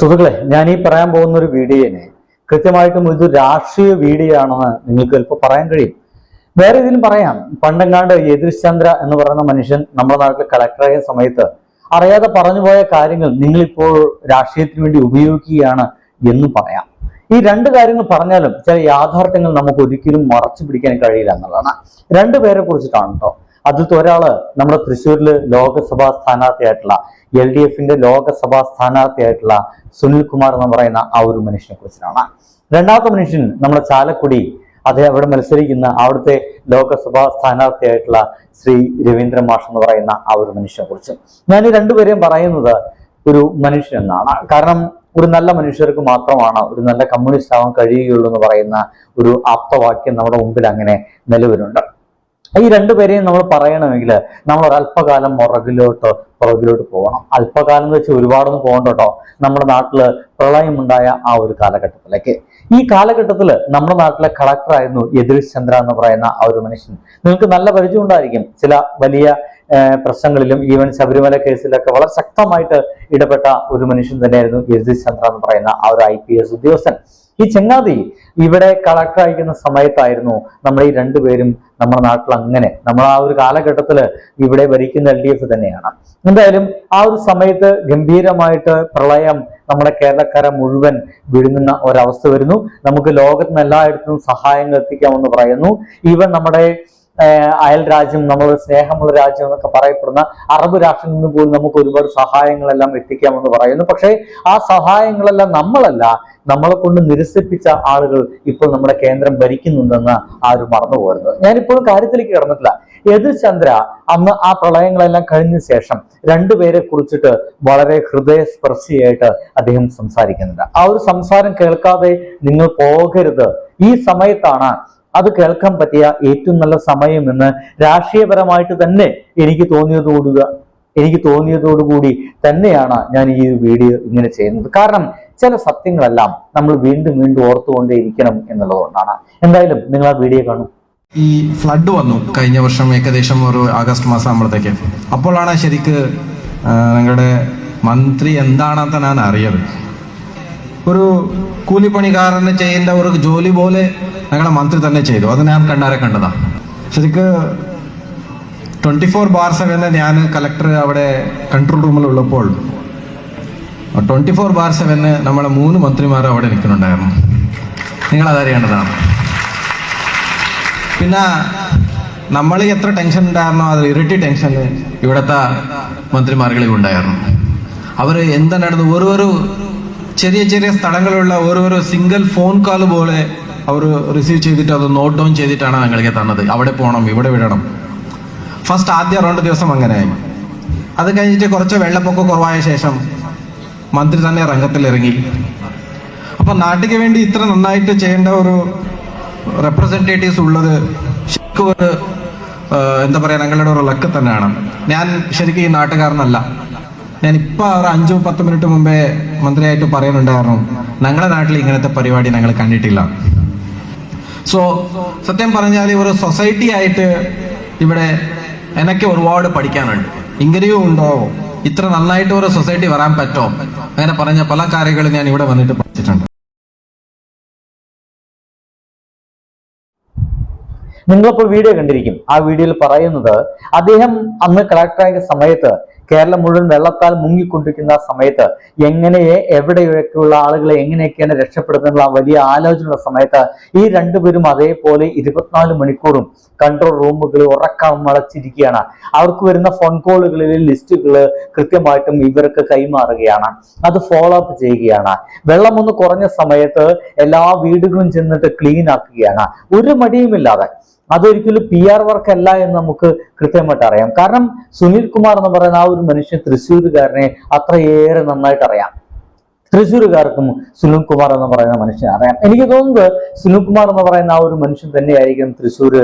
സുഹൃത്തുക്കളെ ഞാൻ ഈ പറയാൻ പോകുന്ന ഒരു വീഡിയോനെ കൃത്യമായിട്ടും ഇത് രാഷ്ട്രീയ വീഡിയോ ആണെന്ന് നിങ്ങൾക്ക് ചിലപ്പോൾ പറയാൻ കഴിയും. വേറെ ഇതിലും പറയാം. പണ്ടെങ്ങാണ്ട് യദുഷ് ചന്ദ്ര എന്ന് പറയുന്ന മനുഷ്യൻ നമ്മുടെ നാട്ടിൽ കളക്ടറായ സമയത്ത് അറിയാതെ പറഞ്ഞു പോയ കാര്യങ്ങൾ നിങ്ങളിപ്പോൾ രാഷ്ട്രീയത്തിന് വേണ്ടി ഉപയോഗിക്കുകയാണ് എന്ന് പറയാം. ഈ രണ്ട് കാര്യങ്ങൾ പറഞ്ഞാലും ചില യാഥാർത്ഥ്യങ്ങൾ നമുക്ക് ഒരിക്കലും മറച്ചു പിടിക്കാൻ കഴിയില്ല എന്നുള്ളതാണ്. രണ്ടു പേരെ കുറിച്ചിട്ടാണ് കേട്ടോ അതിലത്തെ ഒരാൾ നമ്മുടെ തൃശ്ശൂരിൽ ലോകസഭാ സ്ഥാനാർത്ഥിയായിട്ടുള്ള എൽ ഡി എഫിന്റെ ലോകസഭാ സ്ഥാനാർത്ഥിയായിട്ടുള്ള സുനിൽ കുമാർ എന്ന് പറയുന്ന ആ ഒരു മനുഷ്യനെ കുറിച്ചിട്ടാണ്. രണ്ടാമത്തെ മനുഷ്യൻ നമ്മുടെ ചാലക്കുടി അദ്ദേഹം അവിടെ മത്സരിക്കുന്ന അവിടുത്തെ ലോകസഭാ സ്ഥാനാർത്ഥിയായിട്ടുള്ള ശ്രീ രവീന്ദ്ര മാഷ് എന്ന് പറയുന്ന ആ ഒരു മനുഷ്യനെ കുറിച്ച്. ഞാൻ ഈ രണ്ടുപേരെയും പറയുന്നത് ഒരു മനുഷ്യൻ എന്നാണ്. കാരണം ഒരു നല്ല മനുഷ്യർക്ക് മാത്രമാണ് ഒരു നല്ല കമ്മ്യൂണിസ്റ്റ് ആവാൻ കഴിയുകയുള്ളൂ എന്ന് പറയുന്ന ഒരു ആപ്തവാക്യം നമ്മുടെ മുമ്പിൽ അങ്ങനെ നിലവിലുണ്ട്. ഈ രണ്ടുപേരെയും നമ്മൾ പറയണമെങ്കിൽ നമ്മൾ ഒരല്പകാലം പുറകിലോട്ട് പുറകിലോട്ട് പോകണം. അല്പകാലം എന്ന് വെച്ച് ഒരുപാടൊന്നും പോകണ്ട നമ്മുടെ നാട്ടിൽ പ്രളയമുണ്ടായ ആ ഒരു കാലഘട്ടത്തിലേക്ക്. ഈ കാലഘട്ടത്തിൽ നമ്മുടെ നാട്ടിലെ കളക്ടറായിരുന്നു യദുഷ് ചന്ദ്ര എന്ന് പറയുന്ന ആ ഒരു മനുഷ്യൻ. നിങ്ങൾക്ക് നല്ല പരിചയം ഉണ്ടായിരിക്കും. ചില വലിയ പ്രശ്നങ്ങളിലും ഈവൻ ശബരിമല കേസിലൊക്കെ വളരെ ശക്തമായിട്ട് ഇടപെട്ട ഒരു മനുഷ്യൻ തന്നെയായിരുന്നു യദുഷ് ചന്ദ്ര എന്ന് പറയുന്ന ആ ഒരു ഐ പി എസ് ഉദ്യോഗസ്ഥൻ. ഈ ചെങ്ങാതി ഇവിടെ കളക്ടർ അയക്കുന്ന സമയത്തായിരുന്നു നമ്മൾ ഈ രണ്ടുപേരും നമ്മുടെ നാട്ടിൽ അങ്ങനെ നമ്മൾ ആ ഒരു കാലഘട്ടത്തിൽ ഇവിടെ ഭരിക്കുന്ന എൽ ഡി എഫ് തന്നെയാണ്. എന്തായാലും ആ ഒരു സമയത്ത് ഗംഭീരമായിട്ട് പ്രളയം നമ്മുടെ കേരളക്കാരെ മുഴുവൻ വിഴുങ്ങുന്ന ഒരവസ്ഥ വരുന്നു. നമുക്ക് ലോകത്തിന് എല്ലായിടത്തും സഹായങ്ങൾ എത്തിക്കാമെന്ന് പറയുന്നു. ഈവൻ നമ്മുടെ അയൽ രാജ്യം നമ്മൾ സ്നേഹമുള്ള രാജ്യം എന്നൊക്കെ പറയപ്പെടുന്ന അറബ് രാഷ്ട്രങ്ങളിൽ നിന്ന് പോലും നമുക്ക് ഒരുപാട് സഹായങ്ങളെല്ലാം എത്തിക്കാമെന്ന് പറയുന്നു. പക്ഷേ ആ സഹായങ്ങളെല്ലാം നമ്മളല്ല നമ്മളെ കൊണ്ട് നിരസിപ്പിച്ച ആളുകൾ ഇപ്പോൾ നമ്മുടെ കേന്ദ്രം ഭരിക്കുന്നുണ്ടെന്ന് ആരും മറന്നു പോരുന്നത് ഞാനിപ്പോഴും കാര്യത്തിലേക്ക് കിടന്നിട്ടില്ല. എതിർ ചന്ദ്ര അന്ന് ആ പ്രളയങ്ങളെല്ലാം കഴിഞ്ഞ ശേഷം രണ്ടുപേരെ കുറിച്ചിട്ട് വളരെ ഹൃദയസ്പർശിയായിട്ട് അദ്ദേഹം സംസാരിക്കുന്നുണ്ട്. ആ ഒരു സംസാരം കേൾക്കാതെ നിങ്ങൾ പോകരുത്. ഈ സമയത്താണ് അത് കേൾക്കാൻ പറ്റിയ ഏറ്റവും നല്ല സമയം എന്ന് രാഷ്ട്രീയപരമായിട്ട് തന്നെ എനിക്ക് തോന്നിയതോടുക എനിക്ക് തോന്നിയതോടുകൂടി തന്നെയാണ് ഞാൻ ഈ വീഡിയോ ഇങ്ങനെ ചെയ്യുന്നത്. കാരണം ചില സത്യങ്ങളെല്ലാം നമ്മൾ വീണ്ടും വീണ്ടും ഓർത്തുകൊണ്ടേ ഇരിക്കണം എന്നുള്ളതുകൊണ്ടാണ്. എന്തായാലും നിങ്ങൾ ആ വീഡിയോ കാണും. ഈ ഫ്ലഡ് വന്നു. കഴിഞ്ഞ വർഷം ഏകദേശം ഒരു ആഗസ്റ്റ് മാസം ആകുമ്പോഴത്തേക്ക് അപ്പോഴാണ് ശരിക്ക് നിങ്ങളുടെ മന്ത്രി എന്താണെന്ന് ഞാൻ അറിയത് ഒരു കൂലിപ്പണിക്കാരന് ചെയ്യേണ്ട ഒരു ജോലി പോലെ ഞങ്ങളുടെ മന്ത്രി തന്നെ ചെയ്തു. അത് ഞാൻ കണ്ടാരെ കണ്ടതാ. ശരിക്ക് ട്വന്റി ഫോർ ബാർ സെവൻ ഞാൻ കലക്ടർ അവിടെ കൺട്രോൾ റൂമിൽ ഉള്ളപ്പോൾ ട്വന്റി ഫോർ ബാർ സെവന് നമ്മളെ മൂന്ന് മന്ത്രിമാർ അവിടെ നിൽക്കുന്നുണ്ടായിരുന്നു. നിങ്ങൾ അതറിയേണ്ടതാണ് പിന്നെ നമ്മൾ എത്ര ടെൻഷൻ ഉണ്ടായിരുന്നോ അത് ഇരട്ടി ടെൻഷൻ ഇവിടുത്തെ മന്ത്രിമാർകളിൽ ഉണ്ടായിരുന്നു. അവർ എന്താ ഒരു ഓരോരോ ചെറിയ ചെറിയ സ്ഥലങ്ങളുള്ള ഓരോരോ സിംഗിൾ ഫോൺ കോൾ പോലെ അവർ റിസീവ് ചെയ്തിട്ട് അത് നോട്ട് ഡൗൺ ചെയ്തിട്ടാണ് ഞങ്ങൾക്ക് തന്നത്. അവിടെ പോകണം ഇവിടെ വിടണം. ഫസ്റ്റ് ആദ്യ രണ്ട് ദിവസം അങ്ങനെയായി. അത് കഴിഞ്ഞിട്ട് കുറച്ച് വെള്ളപ്പൊക്കം കുറവായ ശേഷം മന്ത്രി തന്നെ രംഗത്തിലിറങ്ങി അപ്പൊ നാട്ടിക്ക് വേണ്ടി ഇത്ര നന്നായിട്ട് ചെയ്യേണ്ട ഒരു റെപ്രസെന്റേറ്റീവ്സ് ഉള്ളത് ശരിക്കും ഒരു എന്താ പറയാ ഞങ്ങളുടെ ഒരു ലക്ക് തന്നെയാണ്. ഞാൻ ശരിക്കും ഈ നാട്ടുകാരനല്ല. ഞാൻ ഇപ്പൊ ഒരു അഞ്ചു പത്ത് മിനിറ്റ് മുമ്പേ മന്ത്രിയായിട്ട് പറയുന്നുണ്ടായിരുന്നു ഞങ്ങളുടെ നാട്ടിൽ ഇങ്ങനത്തെ പരിപാടി ഞങ്ങൾ കണ്ടിട്ടില്ല. സോ സത്യം പറഞ്ഞാൽ ഒരു സൊസൈറ്റി ആയിട്ട് ഇവിടെ എനിക്ക് ഒരുപാട് പഠിക്കാനുണ്ട്. ഇങ്ങനെയും ഉണ്ടോ? ഇത്ര നന്നായിട്ട് ഒരു സൊസൈറ്റി വരാൻ പറ്റോ? അങ്ങനെ പറഞ്ഞ പല കാര്യങ്ങളും ഞാൻ ഇവിടെ വന്നിട്ട് പഠിച്ചിട്ടുണ്ട്. നിങ്ങളിപ്പോൾ വീഡിയോ കണ്ടിരിക്കും. ആ വീഡിയോയിൽ പറയുന്നത് അദ്ദേഹം അന്ന് കളക്ടറായ സമയത്ത് കേരളം മുഴുവൻ വെള്ളത്താൽ മുങ്ങിക്കൊണ്ടിരിക്കുന്ന സമയത്ത് എങ്ങനെയെ എവിടെയൊക്കെയുള്ള ആളുകളെ എങ്ങനെയൊക്കെയാണ് രക്ഷപ്പെടുന്നുള്ള വലിയ ആലോചനയുള്ള സമയത്ത് ഈ രണ്ടുപേരും അതേപോലെ ഇരുപത്തിനാല് മണിക്കൂറും കൺട്രോൾ റൂമുകൾ ഉറക്കം വളച്ചിരിക്കുകയാണ് അവർക്ക് വരുന്ന ഫോൺ കോളുകളിലെ ലിസ്റ്റുകൾ കൃത്യമായിട്ടും ഇവർക്ക് കൈമാറുകയാണ്. അത് ഫോളോ അപ്പ് ചെയ്യുകയാണ്. വെള്ളം ഒന്ന് കുറഞ്ഞ സമയത്ത് എല്ലാ വീടുകളും ചെന്നിട്ട് ക്ലീൻ ആക്കുകയാണ്. ഒരു മടിയുമില്ലാതെ അതൊരിക്കലും പി ആർ വർക്ക് അല്ല എന്ന് നമുക്ക് കൃത്യമായിട്ട് അറിയാം. കാരണം സുനിൽ കുമാർ എന്ന് പറയുന്ന ആ ഒരു മനുഷ്യൻ തൃശ്ശൂരുകാരനെ അത്രയേറെ നന്നായിട്ട് അറിയാം തൃശ്ശൂരുകാർക്കും സുനിൽ കുമാർ എന്ന് പറയുന്ന മനുഷ്യനെ അറിയാം. എനിക്ക് തോന്നുന്നത് സുനിൽ കുമാർ എന്ന് പറയുന്ന ആ ഒരു മനുഷ്യൻ തന്നെയായിരിക്കും തൃശ്ശൂർ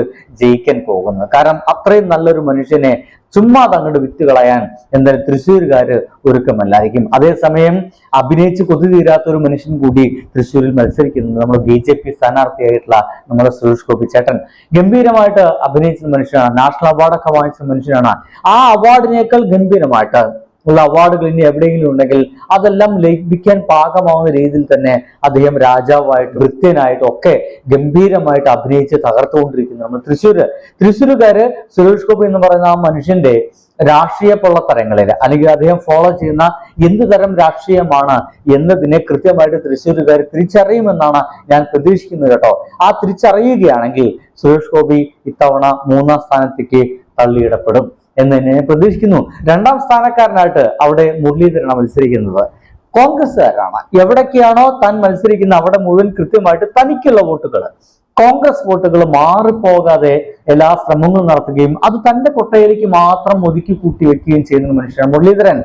ജയിക്കാൻ പോകുന്നത്. കാരണം അത്രയും നല്ലൊരു മനുഷ്യനെ ചുമ്മാ തങ്ങട് വിറ്റ് കളയാൻ എന്തായാലും തൃശ്ശൂരുകാര് ഒരുക്കമല്ലായിരിക്കും. അതേസമയം അഭിനയിച്ച് കൊതി തീരാത്ത ഒരു മനുഷ്യൻ കൂടി തൃശ്ശൂരിൽ മത്സരിക്കുന്നത് നമ്മൾ ബി ജെ പി സ്ഥാനാർത്ഥിയായിട്ടുള്ള നമ്മുടെ സുരേഷ് ഗോപി ചേട്ടൻ. ഗംഭീരമായിട്ട് അഭിനയിച്ച മനുഷ്യനാണ് നാഷണൽ അവാർഡൊക്കെ വാങ്ങിച്ച മനുഷ്യനാണ്. ആ അവാർഡിനേക്കാൾ ഗംഭീരമായിട്ട് ഉള്ള അവാർഡുകൾ ഇനി എവിടെയെങ്കിലും ഉണ്ടെങ്കിൽ അതെല്ലാം ലഭിക്കാൻ പാകമാവുന്ന രീതിയിൽ തന്നെ അദ്ദേഹം രാജാവായിട്ട് വൃത്യനായിട്ടും ഒക്കെ ഗംഭീരമായിട്ട് അഭിനയിച്ച് തകർത്തുകൊണ്ടിരിക്കുന്നു. നമ്മൾ തൃശ്ശൂര് തൃശ്ശൂരുകാര് സുരേഷ് ഗോപി എന്ന് പറയുന്ന ആ മനുഷ്യന്റെ രാഷ്ട്രീയ പൊള്ളത്തരങ്ങളിൽ അല്ലെങ്കിൽ അദ്ദേഹം ഫോളോ ചെയ്യുന്ന എന്ത് തരം രാഷ്ട്രീയമാണ് എന്നതിനെ കൃത്യമായിട്ട് തൃശ്ശൂരുകാർ തിരിച്ചറിയുമെന്നാണ് ഞാൻ പ്രതീക്ഷിക്കുന്നത് കേട്ടോ. ആ തിരിച്ചറിയുകയാണെങ്കിൽ സുരേഷ് ഗോപി ഇത്തവണ മൂന്നാം സ്ഥാനത്തേക്ക് തള്ളിയിടപ്പെടും. എന്ന് തന്നെ പ്രതീക്ഷിക്കുന്നു. രണ്ടാം സ്ഥാനക്കാരനായിട്ട് അവിടെ മുരളീധരനാണ് മത്സരിക്കുന്നത്. കോൺഗ്രസ്സുകാരാണ്. എവിടൊക്കെയാണോ താൻ മത്സരിക്കുന്ന അവിടെ മുഴുവൻ കൃത്യമായിട്ട് തനിക്കുള്ള വോട്ടുകൾ. കോൺഗ്രസ് വോട്ടുകൾ മാറിപ്പോകാതെ എല്ലാ ശ്രമങ്ങളും നടത്തുകയും അത് തന്റെ കൊട്ടയിലേക്ക് മാത്രം ഒതുക്കി കൂട്ടി വെക്കുകയും ചെയ്യുന്ന മനുഷ്യനാണ് മുരളീധരൻ.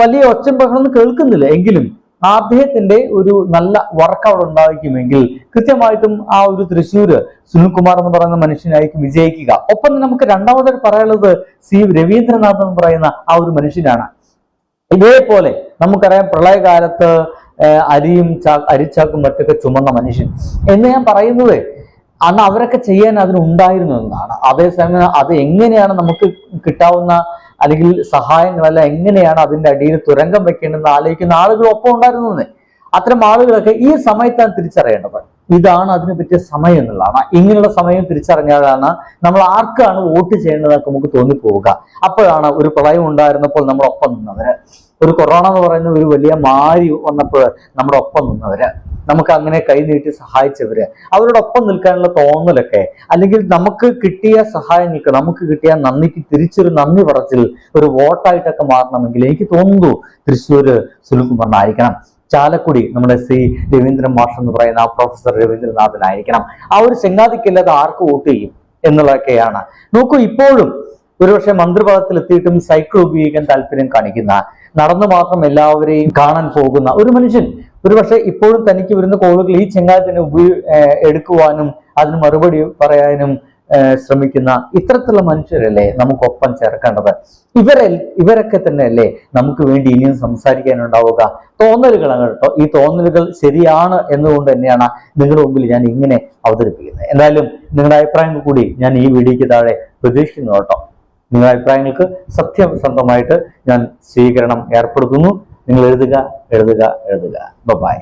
വലിയ ഒച്ചം ബഹളം കേൾക്കുന്നില്ല. എങ്കിലും അദ്ദേഹത്തിന്റെ ഒരു നല്ല വർക്ക് അവിടെ ഉണ്ടായിരിക്കുമെങ്കിൽ കൃത്യമായിട്ടും ആ ഒരു തൃശ്ശൂര് സുനിൽകുമാർ എന്ന് പറയുന്ന മനുഷ്യനായിരിക്കും വിജയിക്കുക. ഒപ്പം നമുക്ക് രണ്ടാമതായി പറയാനുള്ളത് സി രവീന്ദ്രനാഥ് എന്ന് പറയുന്ന ആ ഒരു മനുഷ്യനാണ്. ഇതേപോലെ നമുക്കറിയാം പ്രളയകാലത്ത് അരിയും അരിച്ചാക്കും മറ്റൊക്കെ ചുമന്ന മനുഷ്യൻ. എന്ന് ഞാൻ പറയുന്നത് അന്ന് അവരൊക്കെ ചെയ്യാൻ അതിനുണ്ടായിരുന്നു എന്നാണ് അതേസമയം അത് എങ്ങനെയാണ് നമുക്ക് കിട്ടാവുന്ന അല്ലെങ്കിൽ സഹായങ്ങളല്ല എങ്ങനെയാണ് അതിന്റെ അടിയിൽ തുരങ്കം വെക്കേണ്ടതെന്ന് ആലോചിക്കുന്ന ആളുകൾ ഒപ്പം ഉണ്ടായിരുന്നത് അത്തരം ആളുകളൊക്കെ ഈ സമയത്താണ് തിരിച്ചറിയേണ്ടത്. ഇതാണ് അതിന് പറ്റിയ സമയം എന്നുള്ളതാണ്. ഇങ്ങനെയുള്ള സമയം തിരിച്ചറിഞ്ഞാലാണ് നമ്മൾ ആർക്കാണ് വോട്ട് ചെയ്യേണ്ടതൊക്കെ നമുക്ക് തോന്നിപ്പോവുക. അപ്പോഴാണ് ഒരു പ്രളയം ഉണ്ടായിരുന്നപ്പോൾ നമ്മുടെ ഒപ്പം നിന്നവര്. ഒരു കൊറോണ എന്ന് പറയുന്ന ഒരു വലിയ മാരി വന്നപ്പോൾ നമ്മുടെ ഒപ്പം നിന്നവര്. നമുക്ക് അങ്ങനെ കൈനീട്ടി സഹായിച്ചവര്. അവരോടൊപ്പം നിൽക്കാനുള്ള തോന്നലൊക്കെ അല്ലെങ്കിൽ നമുക്ക് കിട്ടിയ സഹായങ്ങൾക്ക് നമുക്ക് കിട്ടിയ നന്ദിക്ക് തിരിച്ചൊരു നന്ദി പറച്ചിൽ ഒരു വോട്ടായിട്ടൊക്കെ മാറണമെങ്കിൽ എനിക്ക് തോന്നുന്നു തൃശ്ശൂര് സുനിൽകുമാറിനായിരിക്കണം. ചാലക്കുടി നമ്മുടെ സി രവീന്ദ്രൻ മാഷ് എന്ന് പറയുന്ന ആ പ്രൊഫസർ രവീന്ദ്രനാഥനായിരിക്കണം. ആ ഒരു ചെങ്ങാതിക്കില്ലാതെ ആർക്ക് വോട്ട് ചെയ്യും എന്നുള്ളതൊക്കെയാണ്. നോക്കൂ ഇപ്പോഴും ഒരുപക്ഷെ മന്ത്രിപദത്തിൽ എത്തിയിട്ടും സൈക്കിൾ ഉപയോഗിക്കാൻ താല്പര്യം കാണിക്കുന്ന നടന്നു മാത്രം എല്ലാവരെയും കാണാൻ പോകുന്ന ഒരു മനുഷ്യൻ ഒരുപക്ഷെ ഇപ്പോഴും തനിക്ക് വരുന്ന കോളുകൾ ഈ ഉപയോ എടുക്കുവാനും അതിന് മറുപടി പറയാനും ശ്രമിക്കുന്ന ഇത്തരത്തിലുള്ള മനുഷ്യരല്ലേ നമുക്കൊപ്പം ചേർക്കേണ്ടത്? ഇവരെ ഇവരൊക്കെ തന്നെയല്ലേ നമുക്ക് വേണ്ടി ഇനിയും സംസാരിക്കാനുണ്ടാവുക? തോന്നലുകളാണ് കേട്ടോ. ഈ തോന്നലുകൾ ശരിയാണ് എന്നുകൊണ്ട് തന്നെയാണ് നിങ്ങളുടെ മുമ്പിൽ ഞാൻ ഇങ്ങനെ അവതരിപ്പിക്കുന്നത്. എന്തായാലും നിങ്ങളുടെ അഭിപ്രായങ്ങൾ കൂടി ഞാൻ ഈ വീഡിയോയ്ക്ക് താഴെ പ്രതീക്ഷിക്കുന്നു കേട്ടോ. നിങ്ങളുടെ അഭിപ്രായങ്ങൾക്ക് സത്യസന്ധമായിട്ട് ഞാൻ സ്വീകരണം ഏർപ്പെടുത്തുന്നു. നിങ്ങൾ എഴുതുക എഴുതുക എഴുതുക. ബൈ